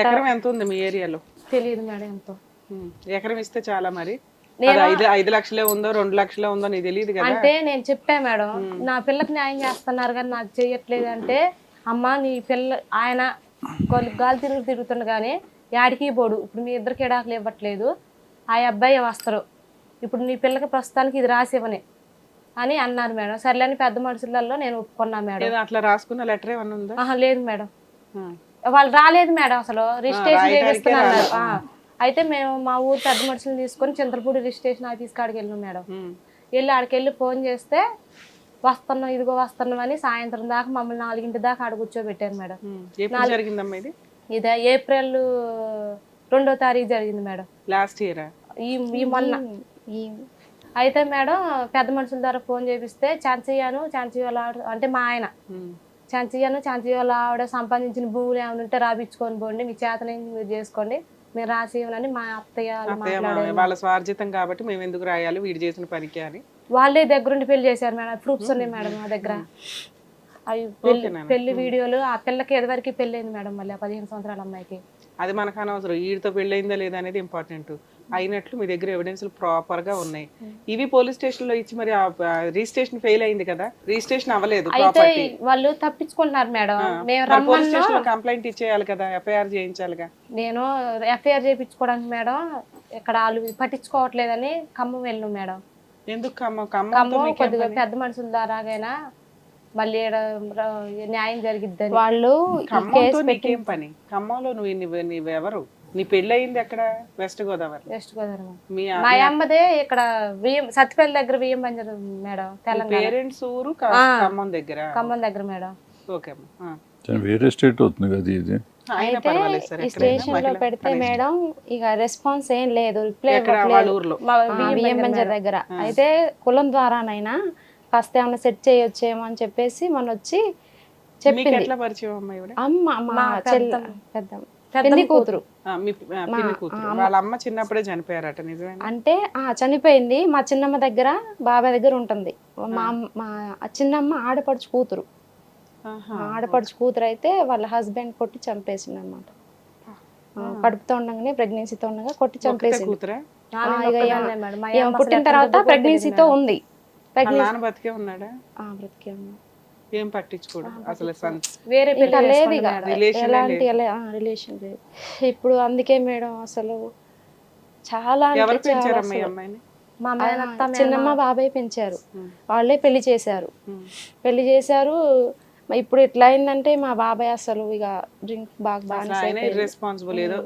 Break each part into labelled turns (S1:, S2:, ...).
S1: ఎకరం ఎంత ఉంది మీ ఏరియాలో?
S2: తెలియదు మేడం ఎంతో.
S1: ఎకరం ఇస్తే చాలా మరి. ఐదు లక్షలే ఉందో రెండు లక్షలే ఉందో నీకు తెలియదు కదా?
S2: అంటే నేను చెప్పా మేడం నా పిల్లకి న్యాయం చేస్తున్నారు కానీ నాకు చేయట్లేదు అంటే అమ్మ నీ పిల్ల ఆయన కొన్ని గాలి తిరుగు తిరుగుతుండు కానీ యాడికి పోడు. ఇప్పుడు మీ ఇద్దరికి ఎడాకులు ఇవ్వట్లేదు. ఆ అబ్బాయి వస్తారు. ఇప్పుడు నీ పిల్లకి ప్రస్తుతానికి ఇది రాసివ్వని అని అన్నారు మేడం. సర్లేని పెద్ద మనుషులలో నేను ఒప్పుకున్నా మేడం.
S1: అట్లా రాసుకున్న లెటర్ ఏమన్నా ఉందా?
S2: ఆహా లేదు మేడం. వాళ్ళు రాలేదు మేడం అసలు. రిజిస్ట్రేషన్ చేపిస్తున్నారు. అయితే మేము మా ఊరు పెద్ద మనుషులు తీసుకొని చింతలపూడి రిజిస్ట్రేషన్ ఆఫీస్ కాడికి వెళ్ళినాం మేడం. వెళ్ళి ఆడికి వెళ్ళి ఫోన్ చేస్తే వస్తున్నాం ఇదిగో వస్తున్నాం అని సాయంత్రం దాకా మమ్మల్ని నాలుగింటి దాకా ఆడ కూర్చోబెట్టారు మేడం.
S1: జరిగిందమ్మా ఇది?
S2: ఇదే ఏప్రిల్ రెండో తారీఖు జరిగింది మేడం.
S1: లాస్ట్ ఇయరా?
S2: ఈ మొన్న. అయితే మేడం పెద్ద మనుషుల ద్వారా ఫోన్ చేపిస్తే చాన్సయ్యాను చాన్సయ్య అంటే మా ఆయన. చాన్సయ్యాను చాన్సయ్య వాళ్ళ ఆవిడ సంపాదించిన భూములు ఏమైనా ఉంటే రాపించుకొని పోండి మీ చేతనే మీరు చేసుకోండి. మీరు రాసి ఇవ్వనని మా అత్తయ్య వాళ్ళు
S1: స్వార్జితం కాబట్టి మేము ఎందుకు రాయాలి? వీడు చేసిన పనికి అని.
S2: వాళ్ళే దగ్గరుండి పెళ్ళి చేశారు మేడం. ప్రూఫ్స్ ఉన్నాయి మేడం మా దగ్గర. అవి
S1: పెళ్ళి.
S2: పెళ్ళి వీడియోలు ఆ పిల్లకి ఎదవరికి పెళ్ళి అయింది మేడం మళ్ళీ ఆ పదిహేను సంవత్సరాల అమ్మాయికి.
S1: అది మనకు అనవసరం. వీడితో పెళ్ళయిందా లేదా అనేది ఇంపార్టెంట్ అయినట్లు మీ దగ్గర ఎవిడెన్స్ ప్రాపర్గా ఉన్నాయి. ఇవి పోలీస్ స్టేషన్లో ఇచ్చి మరి రిజిస్ట్రేషన్ ఫెయిల్ అయింది కదా రిజిస్ట్రేషన్ అవ్వలేదు
S2: అయితే వాళ్ళు తప్పించుకుంటున్నారు మేడం. మేము
S1: పోలీస్ స్టేషన్లో కంప్లైంట్ ఇచ్చేయాలి కదా ఎఫ్ఐఆర్ చేయించాలిగా?
S2: నేను ఎఫ్ఐఆర్ చేయించుకోవడానికి మేడం ఇక్కడ వాళ్ళు పట్టించుకోవట్లేదని ఖమ్మం వెళ్ళినాం మేడం.
S1: ఎందుకు ఖమ్మం?
S2: ఖమ్మం కొద్దిగా? పెద్ద మనుషుల ద్వారాగైనా మళ్ళీ న్యాయం జరిగిద్దని.
S3: వాళ్ళు
S1: పని? ఖమ్మంలో నువ్వు నీవెవరు నీ పెళ్ళి అయింది ఎక్కడ వెస్ట్ గోదావరి
S2: వెస్ట్ గోదావరి
S1: మీ
S2: మా అమ్మదే ఇక్కడ వియ్యం సత్తిపల్లి దగ్గర వియ్యం బంజరు మేడం తెలంగాణ.
S1: పేరెంట్స్ ఊరు. ఖమ్మం దగ్గర?
S2: ఖమ్మం దగ్గర మేడం.
S1: ఓకే అమ్మా.
S4: వేరే స్టేట్ అవుతుంది కదా ఇది.
S3: అయితే ఈ
S1: స్టేషన్లో
S3: పెడితే మేడం ఇక రెస్పాన్స్ ఏం లేదు రిప్లై బియ్యం బంజర్ దగ్గర. అయితే కులం ద్వారానైనా కాస్త ఏమైనా సెట్ చేయొచ్చేమో అని చెప్పేసి మన వచ్చి
S1: మీకు
S3: చెప్పింది.
S1: ఎట్లా పరిచయం అమ్మా ఇవిడ
S3: అమ్మ మా చెల్ల
S2: పెద్దమ్మ.
S3: పెళ్ళి కూతురు.
S1: వాళ్ళ అమ్మ చిన్నప్పుడే చనిపోయారట నిజమేనా?
S3: అంటే ఆ చనిపోయింది. మా చిన్నమ్మ దగ్గర బాబాయ్ దగ్గర ఉంటుంది. మా మా చిన్నమ్మ ఆడపడుచు కూతురు. ఆడపడుచు కూతురు అయితే వాళ్ళ హస్బెండ్ కొట్టి చంపేసింది అనమాట కడుపుతో ఉండగానే ప్రెగ్నెన్సీతో ఉండగా కొట్టి చంపేసింది. పుట్టిన తర్వాత ప్రెగ్నెన్సీతో ఉంది.
S1: బతికే ఉన్నాడా?
S3: బ్రతికే ఉంది.
S1: ఏం పట్టించుకోడు. అసలు సన్
S2: వేరే
S3: లేదు ఇక. ఎలాంటి రిలేషన్ లేదు. ఇప్పుడు అందుకే మేడం అసలు చాలా అంటే
S1: ఎవరు
S3: చాలా
S1: పెంచారమ్మా ఈ
S3: అసలు.
S1: అమ్మాయిని?
S2: మా
S3: చిన్నమ్మ బాబాయ్ పెంచారు. వాళ్ళే పెళ్ళి చేశారు. పెళ్ళి చేశారు. మ- ఇప్పుడు ఎట్లా అయిందంటే మా బాబాయ్ అసలు ఇక డ్రింక్ బాగా బాగా
S1: ఇర్రెస్పాన్సిబుల్ ఏదో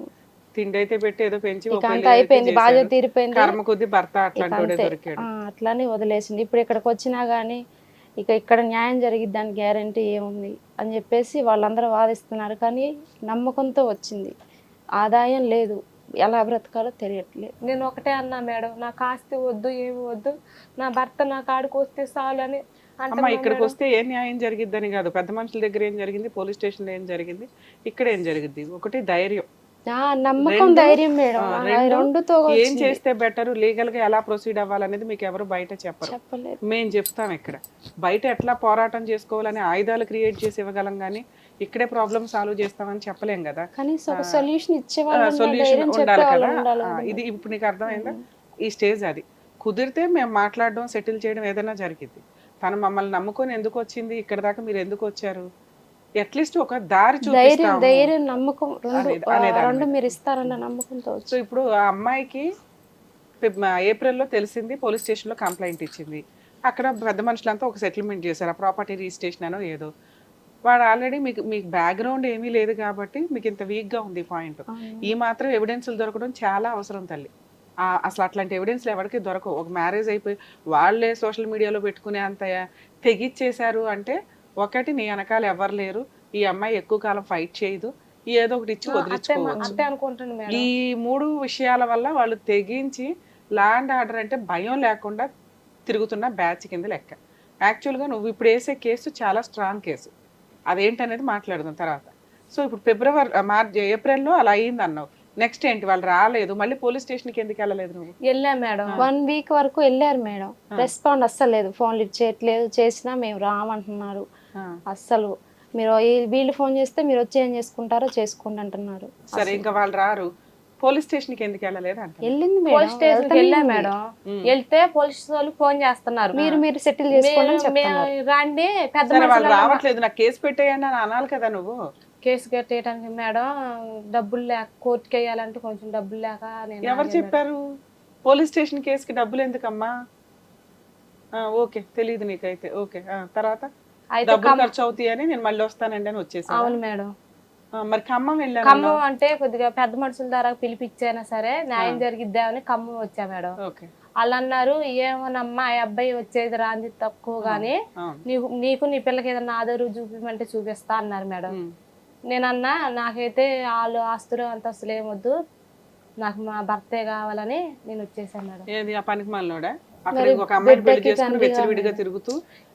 S1: తిండి అయితే పెట్టి ఏదో పెంచి
S3: అంతా అయిపోయింది. బాధ్యత
S1: చేశాడు.
S3: తీరిపోయింది.
S1: కర్మ కొద్ది భర్త
S3: ఇక
S1: అట్లాంటి
S3: అంతే.
S1: దొరికాడు.
S3: ఆ, అట్లానే వదిలేసింది. ఇప్పుడు ఇక్కడికి వచ్చినా గానీ ఇక ఇక్కడ న్యాయం జరిగిద్ది దాని గ్యారంటీ ఏముంది? అని చెప్పేసి వాళ్ళందరూ వాదిస్తున్నారు. కానీ నమ్మకంతో వచ్చింది. ఆదాయం లేదు. ఎలా బ్రతకాలో తెలియట్లేదు
S2: నేను ఒకటే అన్నా మేడం నాకు ఆస్తి వద్దు ఏమి వద్దు నా భర్త నా కాడికి వస్తే చాలు అని
S1: అమ్మ ఇక్కడికి. వస్తే ఏ న్యాయం జరిగిద్దని కాదు. పెద్ద మనుషుల దగ్గర ఏం జరిగింది? పోలీస్ స్టేషన్లో ఏం జరిగింది? ఇక్కడ ఏం జరిగింది ఒకటి ధైర్యం.
S3: నమ్మకం ధైర్యం మేడం. రెండుతో
S1: ఏం. చేస్తే బెటర్ లీగల్గా ఎలా ప్రొసీడ్ అవ్వాలనేది మీకు ఎవరు బయట చెప్పరు. మేము చెప్తాం ఇక్కడ. బయట ఎట్లా పోరాటం చేసుకోవాలని ఆయుధాలు క్రియేట్ చేసి ఇవ్వగలం కానీ ఇక్కడే ప్రాబ్లమ్ సాల్వ్ చేస్తామని చెప్పలేం కదా.
S3: సొల్యూషన్
S1: సొల్యూషన్ ఉండాలి కదా. ఇది ఇప్పుడు నీకు అర్థమైందా? ఈ స్టేజ్ అది. కుదిరితే మేము మాట్లాడడం సెటిల్ చేయడం ఏదైనా జరిగింది తను మమ్మల్ని నమ్ముకొని ఎందుకు వచ్చింది? ఇక్కడ దాకా మీరు ఎందుకు వచ్చారు? అట్లీస్ట్ ఒక దారి
S3: ధైర్యం నమ్మకం రెండు రెండు. మీరు ఇస్తారన్న నమ్మకంతో
S1: సో ఇప్పుడు ఆ అమ్మాయికి ఏప్రిల్లో తెలిసింది పోలీస్ స్టేషన్లో కంప్లైంట్ ఇచ్చింది. అక్కడ పెద్ద మనుషులంతా ఒక సెటిల్మెంట్ చేశారు ఆ ప్రాపర్టీ రిజిస్ట్రేషన్ అనో ఏదో. వాడు ఆల్రెడీ మీకు మీకు బ్యాక్గ్రౌండ్ ఏమీ లేదు కాబట్టి మీకు ఇంత వీక్గా ఉంది పాయింట్. ఈ మాత్రం ఎవిడెన్స్లు దొరకడం చాలా అవసరం తల్లి. ఆ, అసలు అట్లాంటి ఎవిడెన్స్లు ఎవరికి దొరకవు. ఒక మ్యారేజ్ అయిపోయి వాళ్ళే సోషల్ మీడియాలో పెట్టుకునే అంత తెగిచ్చేశారు అంటే ఒకటి నీ వెనకాల ఎవరు లేరు. ఈ అమ్మాయి ఎక్కువ కాలం ఫైట్ చేయదు. ఏదో ఒకటి ఇచ్చి వదిలించుకోవచ్చు. ఈ మూడు విషయాల వల్ల వాళ్ళు తెగించి ల్యాండ్ ఆర్డర్ అంటే భయం లేకుండా తిరుగుతున్న బ్యాచ్ కింద లెక్క. యాక్చువల్గా నువ్వు ఇప్పుడు వేసే కేసు చాలా స్ట్రాంగ్ కేసు అదేంటనేది మాట్లాడదాం తర్వాత. సో ఇప్పుడు ఫిబ్రవరి మార్చ్ ఏప్రిల్లో అలా అయింది అన్నావు. నెక్స్ట్ ఏంటి? వాళ్ళు రాలేదు. మళ్ళీ పోలీస్ స్టేషన్కి ఎందుకు వెళ్ళలేదు నువ్వు?
S2: వెళ్ళా మేడం.
S3: వన్ వీక్ వరకు వెళ్ళారు మేడం. రెస్పాండ్ అస్సలు లేదు ఫోన్ లిఫ్ట్ చేయట్లేదు. చేసినా మేము రామంటున్నారు. అస్సలు. మీరు వీళ్ళు ఫోన్ చేస్తే మీరు వచ్చి ఏం చేసుకుంటారో చేసుకోండి అంటున్నారు.
S1: సరే ఇంకా వాళ్ళు రారు. పోలీస్ స్టేషన్కి ఎందుకు వెళ్ళలేదు
S3: వెళ్ళింది
S2: పోలీస్
S3: మేడం
S2: స్టేషన్ వెళ్ళా. మేడం. వెళ్తే పోలీస్ వాళ్ళు ఫోన్ చేస్తున్నారు.
S3: మీరు మీరు సెటిల్ చేసుకోండి
S2: రండి పెద్ద
S1: వాళ్ళు రావట్లేదు. నాకు కేసు పెట్టేయండి అని అనాలి కదా నువ్వు.
S2: కేసు కట్టేయడానికి మేడం డబ్బులు లేక కోర్టుకి వేయాలంటే కొంచెం డబ్బులు లేక నేను
S1: ఎవరు. చెప్పారు? పోలీస్ స్టేషన్ కేసుకి డబ్బులు ఎందుకమ్మా? ఓకే. తెలియదు నీకైతే. ఓకే. ఆ, తర్వాత? డబ్బులు ఖర్చు అని నేను మళ్ళీ వస్తానండి అని వచ్చేసాను
S2: అవును మేడం.
S1: మరి ఖమ్మం వెళ్ళాను
S2: ఖమ్మం అంటే కొద్దిగా పెద్ద మనుషుల ద్వారా పిలిపించైనా సరే న్యాయం జరిగిద్దామని ఖమ్మం వచ్చా మేడం. వాళ్ళు అన్నారు ఏమోనమ్మా ఆ అబ్బాయి వచ్చేది రాంది తక్కువ గానీ నీకు నీకు నీ పిల్లకి ఏదైనా ఆధారు చూపించమంటే చూపిస్తా అన్నారు మేడం.
S1: ఉమ్.
S2: నేను అన్నా నాకైతే వాళ్ళు ఆస్తులు అంతస్తులు ఏమొద్దు నాకు మా భర్తే కావాలని నేను వచ్చేసాను మేడం.
S1: ఏది? ఆ పనికి మాలినోడా? అక్కడ ఇంకొక అమ్మాయిని
S3: పెళ్ళి
S1: చేసుకుని వెచ్చలవిడిగా తిరుగుతూ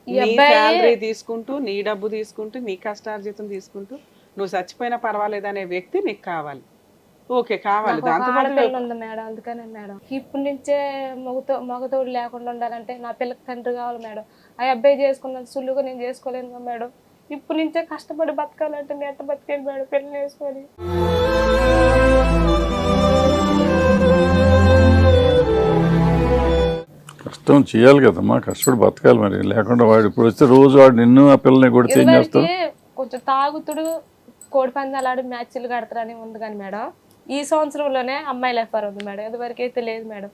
S1: నీ
S2: అబ్బాయి-
S1: శాలరీ తీసుకుంటూ నీ డబ్బు తీసుకుంటూ నీ కష్టార్జితం తీసుకుంటూ నువ్వు చచ్చిపోయినా పర్వాలేదు అనే వ్యక్తి నీకు కావాలి. ఓకే కావాలి.
S2: ఒక ఆడపిల్ల ఉంది మేడం అందుకనే మేడం. ఇప్పటి నుంచే మగతో మగతోడు లేకుండా ఉండాలంటే నా పిల్లకి తండ్రి కావాలి మేడం. ఆ అబ్బాయి చేసుకున్నంత సులువుగా నేను చేసుకోలేను మేడం. ఇప్పటి నుంచే కష్టపడి బతకాలంటే నేను ఎట్ట బతికేది మేడం పెళ్ళి చేసుకొని.
S4: కష్టం చేయాలి కదమ్మా కష్టపడి బతకాలి మరి. లేకుండా వాడు ఇప్పుడు వస్తే రోజు వాడు నిన్ను ఆ పిల్లని కొడితే ఏం చేస్తావు
S2: ఇదివరకు కొంచెం తాగుతుడు కోడి పందాలు ఆడి మ్యాచ్లు కడతారని ఉంది కానీ మేడం. ఈ సంవత్సరంలోనే అమ్మాయి ఎఫ్ఆర్ ఉంది మేడం. ఇదివరకు అయితే లేదు మేడం.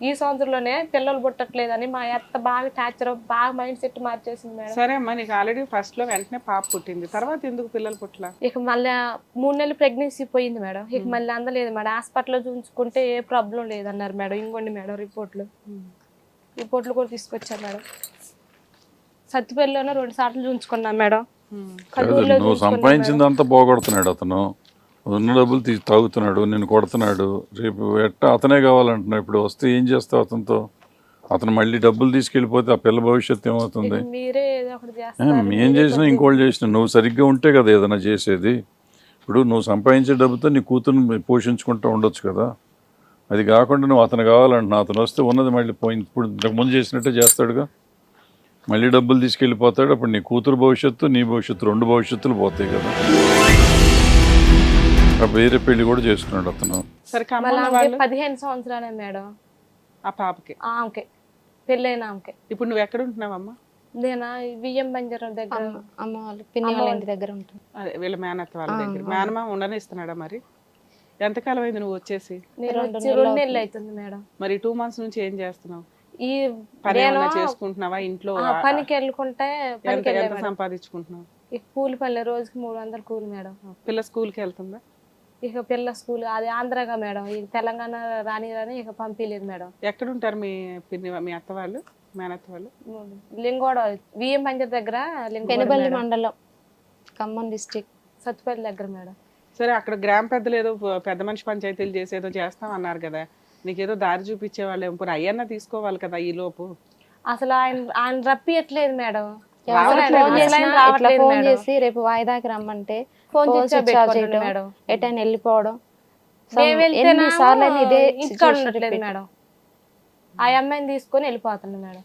S2: ఈ సంవత్సరంలోనే పిల్లలు పుట్టట్లేదని మా అత్త బాగా టార్చర్ బాగా మైండ్ సెట్ మార్చేసింది మేడం.
S1: సరే అమ్మా నీకు ఆల్రెడీ ఫస్ట్లో వెంటనే పాప పుట్టింది. తర్వాత ఎందుకు పిల్లలు పుట్టలా?
S2: ఇక మళ్ళీ మూడు నెలలు ప్రెగ్నెన్సీ పోయింది మేడం. ఇక మళ్ళీ అందలేదు మేడం. హాస్పిటల్లో చూపించుకుంటే ఏ ప్రాబ్లం లేదన్నారు మేడం. ఇంకోండి మేడం రిపోర్ట్లు. రిపోర్ట్లు కూడా తీసుకొచ్చాను మేడం. సత్తిపల్లిలోనే రెండు సార్లు చూపించుకున్నాం మేడం. కల్లూరులో
S4: నువ్వు
S2: చూపించుకున్నాం మేడం.
S4: సంపాదించిందంతా పోగొడుతున్నాడు అతను. ఉన్న డబ్బులు తీసి తాగుతున్నాడు నిన్ను కొడుతున్నాడు. రేపు ఎట్ట అతనే కావాలంటున్నావు. ఇప్పుడు వస్తే ఏం చేస్తావు అతనితో? అతను మళ్ళీ డబ్బులు తీసుకెళ్ళిపోతే ఆ పిల్ల భవిష్యత్తు ఏమవుతుంది?
S2: ఇక మీరే ఏదో ఒకటి
S4: ఏ,
S2: చేస్తారు.
S4: మేం చేసినా ఇంకోళ్ళు చేసినా నువ్వు సరిగ్గా ఉంటే కదా ఏదైనా చేసేది. ఇప్పుడు నువ్వు సంపాదించే డబ్బుతో నీ కూతురుని పోషించుకుంటూ ఉండొచ్చు కదా. అది కాకుండా నువ్వు అతను కావాలంటున్నావు అతను వస్తే ఉన్నది మళ్ళీ పోయింది ఇప్పుడు ఇంతకు ముందు చేసినట్టే చేస్తాడుగా. మళ్ళీ డబ్బులు తీసుకెళ్ళిపోతాడు. అప్పుడు నీ కూతురు భవిష్యత్తు నీ భవిష్యత్తు రెండు భవిష్యత్తులు పోతాయి కదా. వేరే పెళ్ళి కూడా చేసుకున్నాడు అతను.
S2: పదిహేను సంవత్సరాలే మేడం.
S1: ఆ పాపకి.
S2: ఆమెకి. పెళ్ళైన ఆమెకి.
S1: ఇప్పుడు నువ్వు ఎక్కడ ఉంటున్నావమ్మా
S2: నేనా? బియ్యం బంజరం దగ్గర.
S3: అమ్మ వాళ్ళు పిన్ని వాళ్ళ ఇంటి దగ్గర ఉంటుంది
S1: అదే వీళ్ళ మేనత్త వాళ్ళ దగ్గర. మేనమా ఉండనిస్తున్నాడా మరి? ఎంతకాలం అయింది నువ్వు వచ్చేసి?
S2: నేను
S3: రెండు
S2: వచ్చి
S3: నెలలు
S2: రెండు నెలలు అవుతుంది మేడం.
S1: మరి టూ మంత్స్ నుంచి ఏం చేస్తున్నావు?
S2: ఈ
S1: పని
S2: నేను
S1: ఏమన్నా చేసుకుంటున్నావా? ఇంట్లో
S2: ఆ, పనికి వెళ్ళుకుంటే
S1: ఎంత
S2: పనికి వెళ్ళే
S1: ఎంత
S2: మేడం.
S1: సంపాదించుకుంటున్నావు?
S2: ఇక కూలి పని రోజుకి మూడు వందలు కూలి మేడం.
S1: పిల్ల స్కూల్కి వెళ్తుందా?
S2: ఇక పిల్ల స్కూల్ అది ఆంధ్రగా మేడం. ఈ తెలంగాణ రాని రాని ఇక పంపించలేదు మేడం.
S1: ఎక్కడ ఉంటారు మీ పిన్ని మీ అత్త వాళ్ళు మేనత్త వాళ్ళు?
S2: లింగోడ బియ్యం పంజర్ దగ్గర లింగోడ
S3: పెనుబల్లి
S2: మేడం.
S3: మండలం ఖమ్మం డిస్టిక్.
S2: సత్తుపల్లి దగ్గర మేడం.
S1: సరే అక్కడ గ్రామ పెద్దలు ఏదో పెద్ద మనిషి పంచాయతీలు చేసేదో చేస్తాం అన్నారు కదా నీకేదో దారి చూపించే వాళ్ళు ఇప్పుడు అయ్యన్న తీసుకోవాలి కదా ఈ లోపు
S2: అసలు ఆయన ఆయన రప్పియట్లేదు మేడం. ఫోన్.
S3: చేసి రేపు వాయిదాకి రమ్మంటే
S2: ఫోన్ మేడం.
S3: ఎటైనా వెళ్ళిపోవడం ఇదే.
S2: మేడం ఆ అమ్మాయిని తీసుకొని వెళ్ళిపోతుంది మేడం